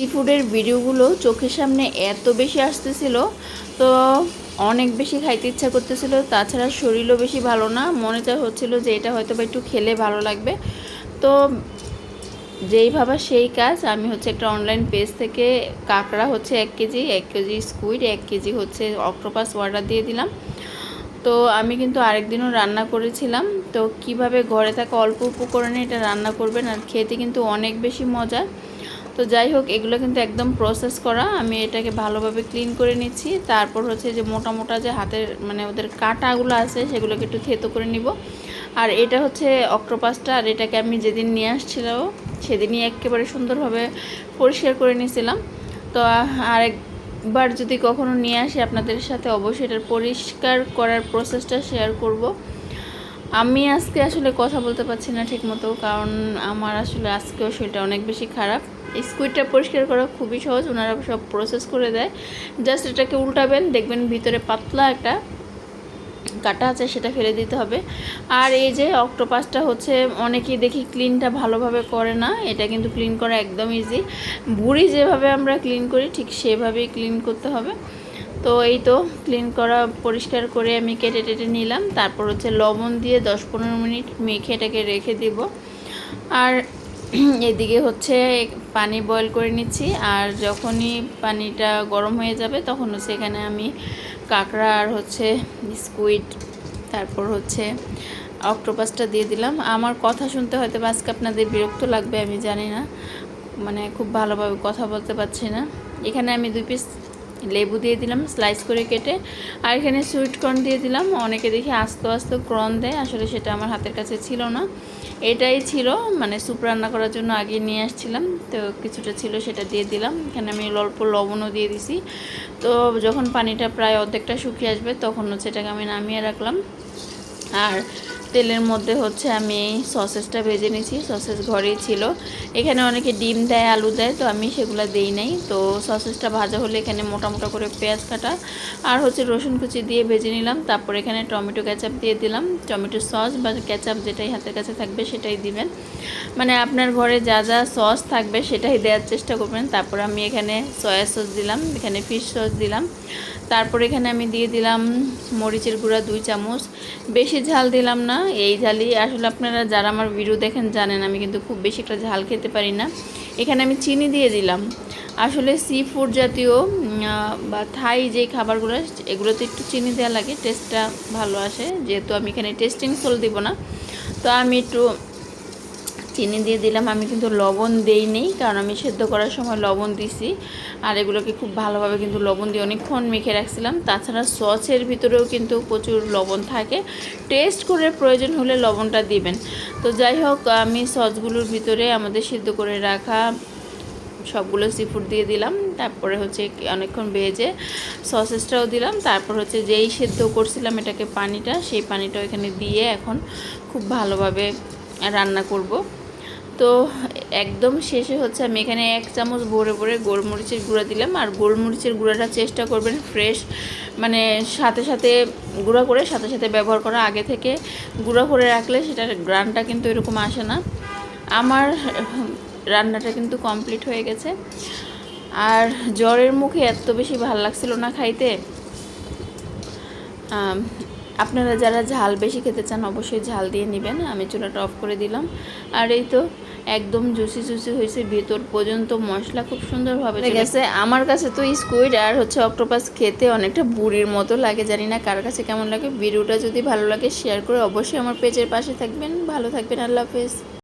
C ফুডের ভিডিওগুলো চোখের সামনে এত বেশি আসতেছিল, তো অনেক বেশি খাইতে ইচ্ছা করতেছিল। তাছাড়া শরীরও বেশি ভালো না। মনে চা হচ্ছিল যে এটা হয়তো বা একটু খেলে ভালো লাগবে। তো যেই ভাবা সেই কাজ। আমি হচ্ছে একটা অনলাইন পেজ থেকে কাঁকড়া হচ্ছে এক কেজি এক কেজি স্কুইড এক কেজি হচ্ছে অক্টোপাস অর্ডার দিয়ে দিলাম। তো আমি কিন্তু আরেকদিনও রান্না করেছিলাম। তো কীভাবে ঘরে থাকা অল্প উপকরণে এটা রান্না করবেন আর খেতে কিন্তু অনেক বেশি মজা। তো যাই হোক, এগুলো কিন্তু একদম প্রসেস করা। আমি এটাকে ভালোভাবে ক্লিন করে নিচ্ছি। তারপর হচ্ছে যে মোটা মোটা যে হাতের মানে ওদের কাঁটাগুলো আছে, সেগুলোকে একটু থেতো করে নিব। আর এটা হচ্ছে অক্টোপাসটা, আর এটাকে আমি যেদিন নিয়ে আসছিলাম, সেদিনই একেবারে সুন্দরভাবে পরিষ্কার করে নিয়েছিলাম। তো আরেকবার যদি কখনো নিয়ে আসি আপনাদের সাথে, অবশ্যই এটার পরিষ্কার করার প্রসেসটা শেয়ার করব। আমি আজকে আসলে কথা বলতে পারছি না ঠিকমতো, কারণ আমার আসলে আজকেও সেটা অনেক বেশি খারাপ। স্কুইডটা পরিষ্কার করা খুবই সহজ, ওনারা সব প্রসেস করে দেয়। জাস্ট এটাকে উল্টাবেন, দেখবেন ভিতরে পাতলা একটা কাটা আছে, সেটা ফেলে দিতে হবে। আর এই যে অক্টোপাসটা হচ্ছে, অনেকেই দেখি ক্লিনটা ভালোভাবে করে না, এটা কিন্তু ক্লিন করা একদম ইজি বুড়ি যেভাবে আমরা ক্লিন করি, ঠিক সেভাবেই ক্লিন করতে হবে। তো এই তো ক্লিন করা, পরিষ্কার করে আমি কেটে টেটে নিলাম। তারপর হচ্ছে লবণ দিয়ে দশ পনেরো মিনিট মেখে এটাকে রেখে দিব। আর এদিকে হচ্ছে পানি বয়েল করে নিচ্ছি। আর যখনই পানিটা গরম হয়ে যাবে, তখন হচ্ছে এখানে আমি কাঁকড়া আর হচ্ছে স্কুইড তারপর হচ্ছে অক্টোপাসটা দিয়ে দিলাম। আমার কথা শুনতে হয়তো আজকে আপনাদের বিরক্ত লাগবে, আমি জানি না। মানে খুব ভালোভাবে কথা বলতে পারছি না। এখানে আমি দুই পিস লেবু দিয়ে দিলাম স্লাইস করে কেটে, আর এখানে সুইট কর্ন দিয়ে দিলাম। অনেকে দেখি আস্তে আস্তে ক্রন দেয়, আসলে সেটা আমার হাতের কাছে ছিল না। এটাই ছিল মানে স্যুপ রান্না করার জন্য আগে নিয়ে আসছিলাম, তো কিছুটা ছিল সেটা দিয়ে দিলাম। এখানে আমি অল্প লবণও দিয়ে দিছি। তো যখন পানিটা প্রায় অর্ধেকটা শুকিয়ে আসবে, তখন হচ্ছে এটাকে আমি নামিয়ে রাখলাম। আর তেলের মধ্যে হচ্ছে আমি এই সসেসটা ভেজে নিয়েছি। সসেস ঘরেই ছিল। এখানে অনেকে ডিম দেয়, আলু দেয়, তো আমি সেগুলো দেই নাই। তো সসেসটা ভাজা হলে এখানে মোটা মোটা করে পেঁয়াজ কাটা আর হচ্ছে রসুন কুচি দিয়ে ভেজে নিলাম। তারপর এখানে টমেটো ক্যাচাপ দিয়ে দিলাম। টমেটো সস বা ক্যাচাপ যেটাই হাতের কাছে থাকবে সেটাই দিবেন। মানে আপনার ঘরে যা যা সস থাকবে সেটাই দেওয়ার চেষ্টা করবেন। তারপর আমি এখানে সয়া সস দিলাম, এখানে ফিশ সস দিলাম। তারপর এখানে আমি দিয়ে দিলাম মরিচের গুঁড়া দুই চামচ। বেশি ঝাল দিলাম না এই ঝালই আসলে আপনারা যারা আমার ভিডিও দেখেন জানেন, আমি কিন্তু খুব বেশি একটা ঝাল খেতে পারি না। এখানে আমি চিনি দিয়ে দিলাম। আসলে সি ফুড জাতীয় বা থাই যে খাবারগুলো, এগুলোতে একটু চিনি দেওয়া লাগে টেস্টটা ভালো আসে। যেহেতু আমি এখানে টেস্টিং সোল দিব না, তো আমি একটু চিনি দিয়ে দিলাম। আমি কিন্তু লবণ দেই নেই, কারণ আমি সেদ্ধ করার সময় লবণ দিছি। আর এগুলোকে খুব ভালোভাবে কিন্তু লবণ দিয়ে অনেকক্ষণ মেখে রাখছিলাম। তাছাড়া সসের ভিতরেও কিন্তু প্রচুর লবণ থাকে। টেস্ট করে প্রয়োজন হলে লবণটা দিবেন। তো যাই হোক, আমি সসগুলোর ভিতরে আমাদের সিদ্ধ করে রাখা সবগুলো সিফুড দিয়ে দিলাম। তারপরে হচ্ছে অনেকক্ষণ ভেজে সসেসটাও দিলাম। তারপর হচ্ছে যেই সেদ্ধ করছিলাম এটাকে পানিটা, সেই পানিটা এখানে দিয়ে এখন খুব ভালোভাবে রান্না করব। তো একদম শেষে হচ্ছে আমি এখানে এক চামচ ভরে ভরে গোলমরিচের গুঁড়া দিলাম। আর গোলমরিচের গুঁড়াটা চেষ্টা করবেন ফ্রেশ মানে সাথে সাথে গুঁড়া করে সাথে সাথে ব্যবহার করা। আগে থেকে গুঁড়া করে রাখলে সেটার গ্রানটা কিন্তু এরকম আসে না। আমার রান্নাটা কিন্তু কমপ্লিট হয়ে গেছে। আর জ্বরের মুখে এত বেশি ভালো লাগছিল না খাইতে। আপনারা যারা ঝাল বেশি খেতে চান অবশ্যই ঝাল দিয়ে নেবেন। আমি চুলাটা অফ করে দিলাম। আর এই তো একদম জুসি জুসি হয়েছে ভেতর পর্যন্ত মশলা খুব সুন্দরভাবে গেছে। আমার কাছে তো স্কুইড আর হচ্ছে অক্টোপাস খেতে অনেকটা বুড়ির মতো লাগে জানি না কার কাছে কেমন লাগে। ভিডিওটা যদি ভালো লাগে শেয়ার করে অবশ্যই আমার পেজের পাশে থাকবেন। ভালো থাকবেন আল্লাহ হাফেজ।